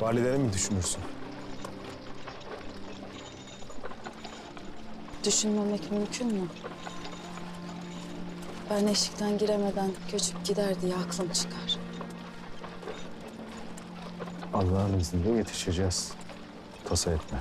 Valideleri mi düşünürsün? Düşünmemek mümkün mü? Ben eşikten giremeden göçüp gider diye aklım çıkar. Allah'ın izniyle yetişeceğiz. Tasa etme.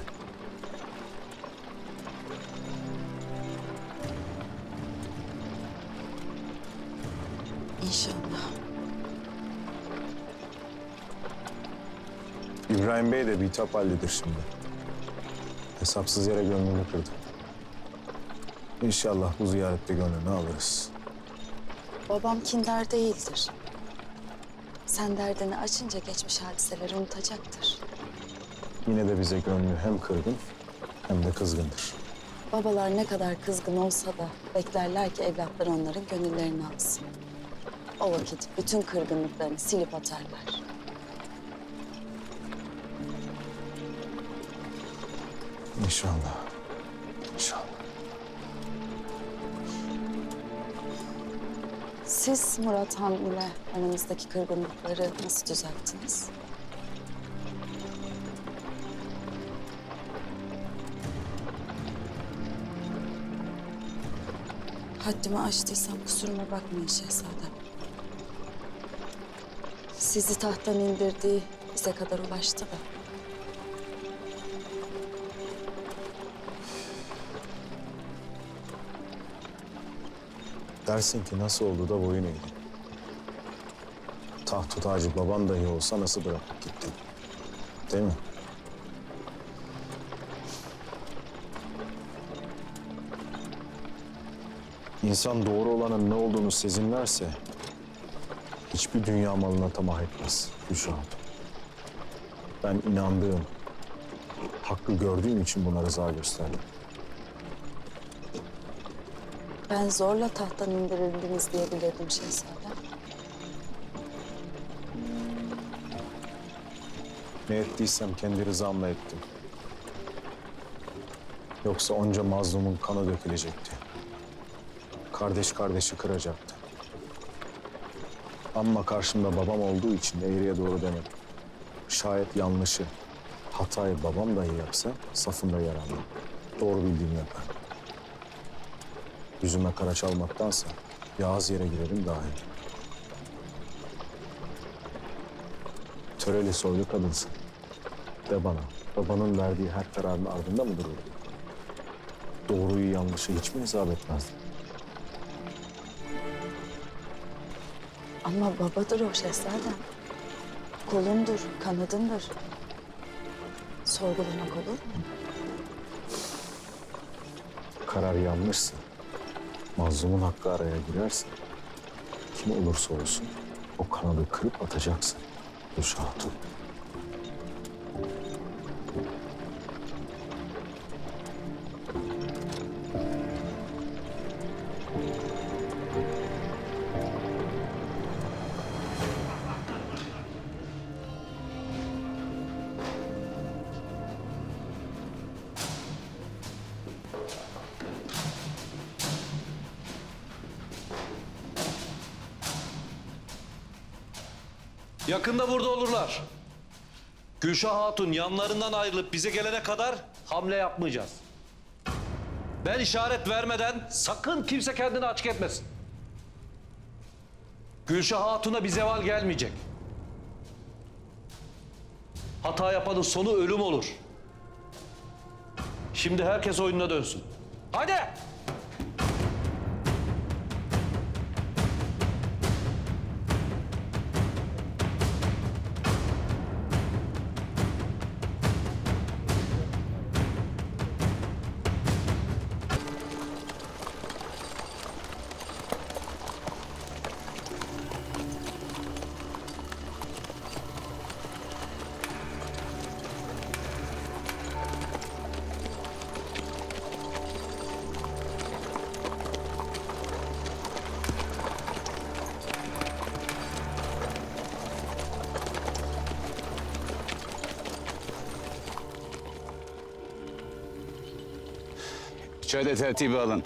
İbrahim Bey de bitap haldedir şimdi. Hesapsız yere gönlünü kırdı. İnşallah bu ziyarette gönlünü alırız. Babam kindar değildir. Sen derdini açınca geçmiş hadiseleri unutacaktır. Yine de bize gönlü hem kırgın hem de kızgındır. Babalar ne kadar kızgın olsa da beklerler ki evlatları onların gönüllerini alsın. O vakit bütün kırgınlıklarını silip atarlar. İnşallah. İnşallah. Siz Murat Han ile aranızdaki kırgınlıkları nasıl düzelttiniz? Haddimi aştıysam kusuruma bakmayın şehzadem. Sizi tahttan indirdiği bize kadar ulaştı da. Dersin ki nasıl oldu da boyun eğdin. Taht tacı baban dahi olsa nasıl bırakıp gittin? Değil mi? İnsan doğru olanın ne olduğunu sezinlerse hiçbir dünya malına tamah etmez Hatun. Ben inandığım, hakkı gördüğüm için buna rıza gösterdim. Ben zorla tahttan indirildiniz diye bilirdim şehzadem. Ne ettiysem kendi rızamla ettim. Yoksa onca mazlumun kanı dökülecekti. Kardeş kardeşi kıracaktı. Ama karşımda babam olduğu için eğriye doğru demedim. Şayet yanlışı, hatayı babam dahi yapsa safında yer almam. Doğru bildiğimi yaparım. Yüzüme kara çalmaktansa yağız yere girerim daha iyi. Töreli soylu kadınsın. De bana, babanın verdiği her kararın ardında mı dururdun? Doğruyu yanlışı hiç mi hesap etmezdin? Ama babadır o şehzadem. Kolundur, kanadındır. Sorgulamak olur mu? Karar yanlışsa, mazlumun hakkı araya girerse, kim olursa olsun o kanadı kırıp atacaksın. Gülşah Hatun. Yakında burada olurlar. Gülşah Hatun yanlarından ayrılıp bize gelene kadar hamle yapmayacağız. Ben işaret vermeden sakın kimse kendini açık etmesin. Gülşah Hatun'a bir zeval gelmeyecek. Hata yapanın sonu ölüm olur. Şimdi herkes oyununa dönsün. Hadi! Şöyle tertibi alın.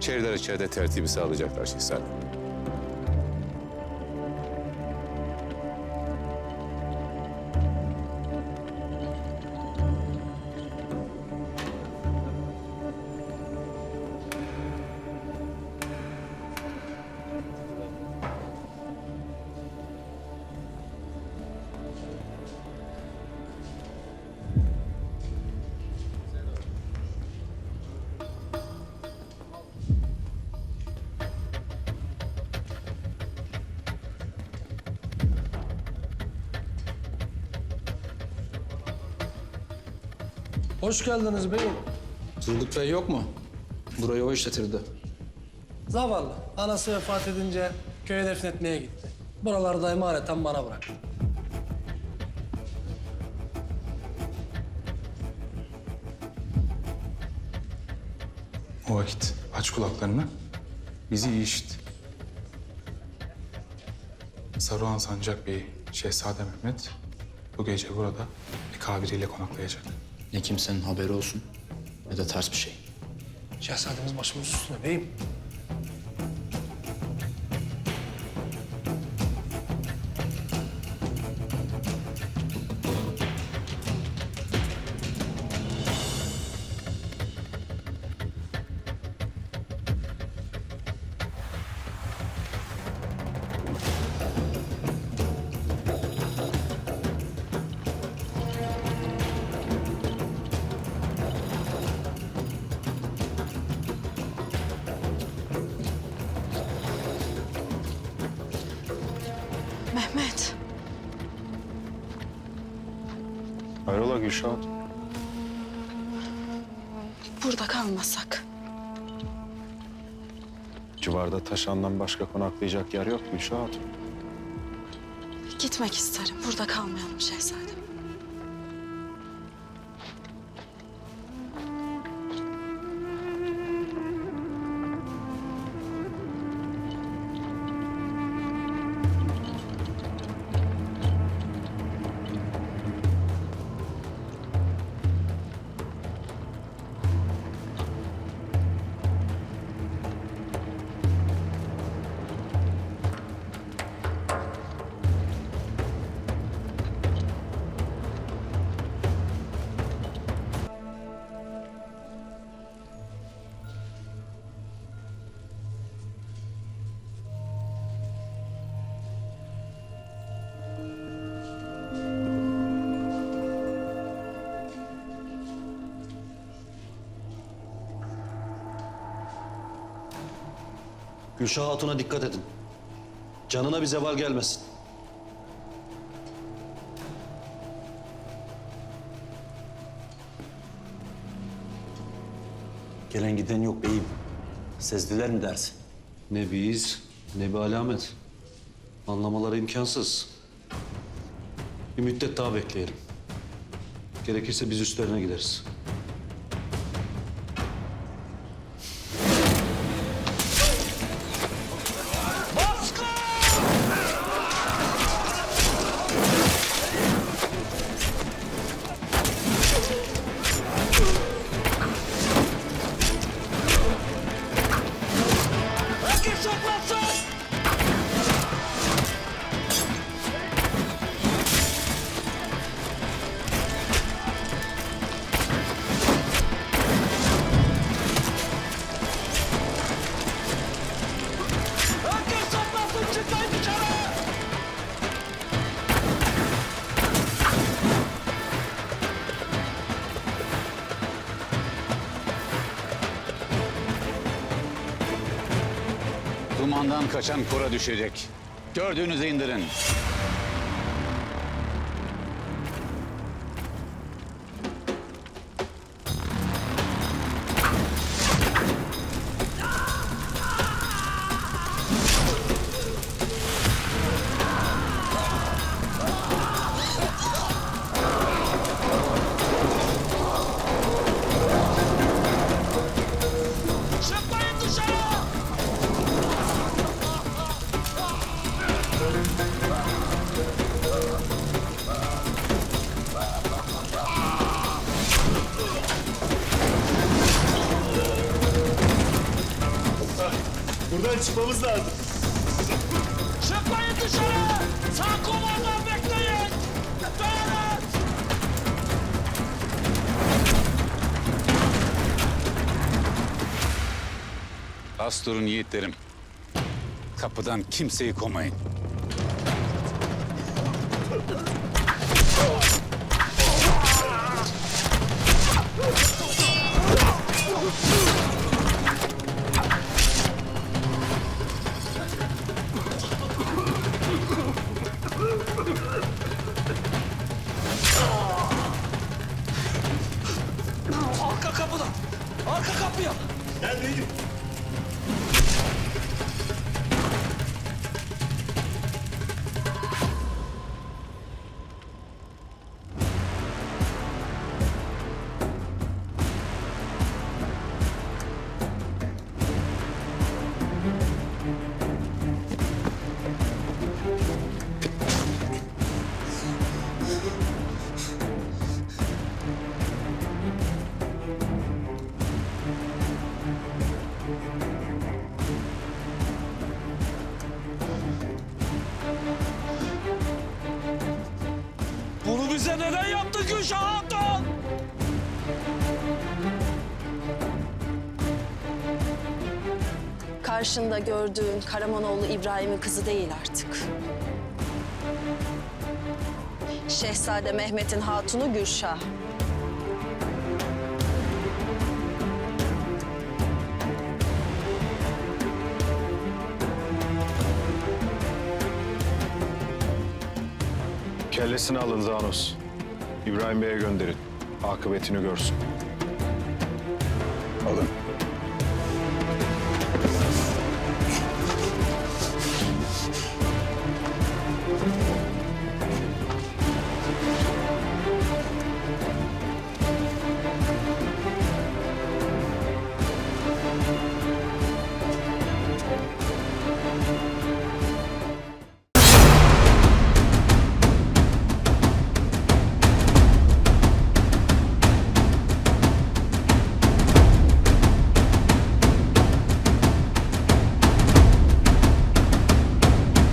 Yeniçeriler içeride tertibi sağlayacaklar şehzadem. Hoş geldiniz beyim. Turgut Bey yok mu? Burayı o işletirdi. Zavallı. Anası vefat edince köye defnetmeye gitti. Buraları da emaneten bana bıraktı. O vakit aç kulaklarını, bizi iyi işit. Saruhan Sancak Bey, Şehzade Mehmet bu gece burada kabiriyle konaklayacak. Ne kimsenin haberi olsun ne de ters bir şey. Şehzademiz başımız üstüne beyim. Mehmet. Hayrola Gülşah? Burada kalmasak. Civarda Taşan'dan başka konaklayacak yer yok Gülşah Hatun. Gitmek isterim. Burada kalmayalım şehzadem. Gülşah Hatun'a dikkat edin. Canına bir zeval gelmesin. Gelen giden yok beyim. Sezdiler mi dersin? Ne bir iz, ne bir alamet. Anlamaları imkansız. Bir müddet daha bekleyelim. Gerekirse biz üstlerine gideriz. Wilson! Dumandan kaçan kora düşecek. Gördüğünüzü indirin. Çıkmayın dışarı! Sağ kolondan bekleyin! Dayanın! Az durun yiğitlerim. Kapıdan kimseyi komayın. Arka Gülşah Hatun? Karşında gördüğün Karamanoğlu İbrahim'in kızı değil artık. Şehzade Mehmet'in hatunu Gülşah. Kellesini alın Zanos. İbrahim Bey'e gönderin. Akıbetini görsün. Alın.